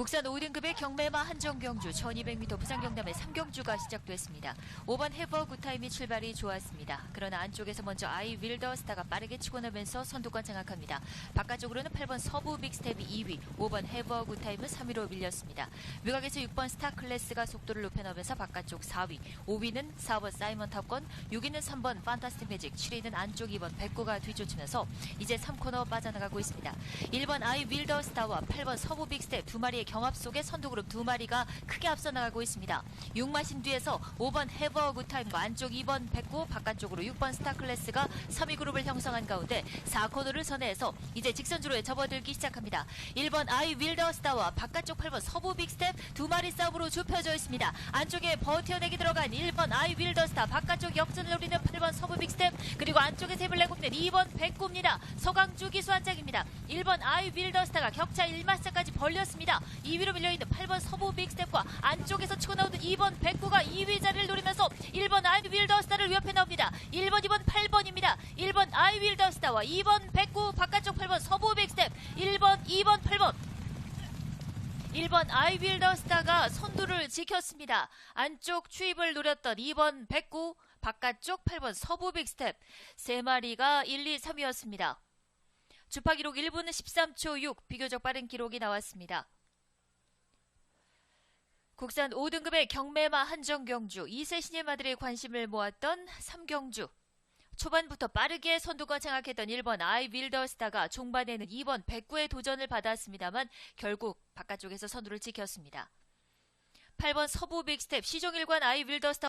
국산 5등급의 경매마 한정경주 1200m 부산경남의 3경주가 시작됐습니다. 5번 해버 굿타임이 출발이 좋았습니다. 그러나 안쪽에서 먼저 아이 윌더 스타가 빠르게 치고 나면서 선두권 장악합니다. 바깥쪽으로는 8번 서부 빅스텝이 2위, 5번 해버 굿타임은 3위로 밀렸습니다. 외곽에서 6번 스타 클래스가 속도를 높여나면서 바깥쪽 4위, 5위는 4번 사이먼 탑건, 6위는 3번 판타스틱 매직, 7위는 안쪽 2번 백구가 뒤쫓으면서 이제 3코너 빠져나가고 있습니다. 1번 아이 윌더 스타와 8번 서부 빅스텝 두 마리의 경합 속에 선두그룹 두 마리가 크게 앞서 나가고 있습니다. 6마신 뒤에서 5번 해버 굿타임과 안쪽 2번 백구 바깥쪽으로 6번 스타 클래스가 3위 그룹을 형성한 가운데 4코너를 선회해서 이제 직선주로에 접어들기 시작합니다. 1번 아이 윌더 스타와 바깥쪽 8번 서부 빅스텝 두 마리 싸움으로 좁혀져 있습니다. 안쪽에 버텨내기 들어간 1번 아이 윌더 스타 바깥쪽 역전을 노리는 8번 서부 빅스텝 그리고 안쪽에 셈을 내고있는 2번 백구입니다. 서강주 기수 한 짝입니다. 1번 아이 윌더 스타가 격차 1마차까지 벌렸습니다. 2위로 밀려있는 8번 서부 빅스텝과 안쪽에서 치고 나오는 2번 백구가 2위 자리를 노리면서 1번 아이 윌더 스타를 위협해 나옵니다. 1번, 2번, 8번입니다. 1번 아이 윌더 스타와 2번 백구 바깥쪽 8번 서부 빅스텝 1번, 2번, 8번 1번 아이빌더 스타가 선두를 지켰습니다. 안쪽 추입을 노렸던 2번 백구, 바깥쪽 8번 서부 빅스텝 세 마리가 1, 2, 3위였습니다. 주파 기록 1분 13초 6 비교적 빠른 기록이 나왔습니다. 국산 5등급의 경매마 한정경주 2세 신예마들의 관심을 모았던 3경주 초반부터 빠르게 선두가 장악했던 1번 아이 윌더스타가 종반에는 2번 백구의 도전을 받았습니다만 결국 바깥쪽에서 선두를 지켰습니다. 8번 서부 빅스텝 시종일관 아이 윌더스타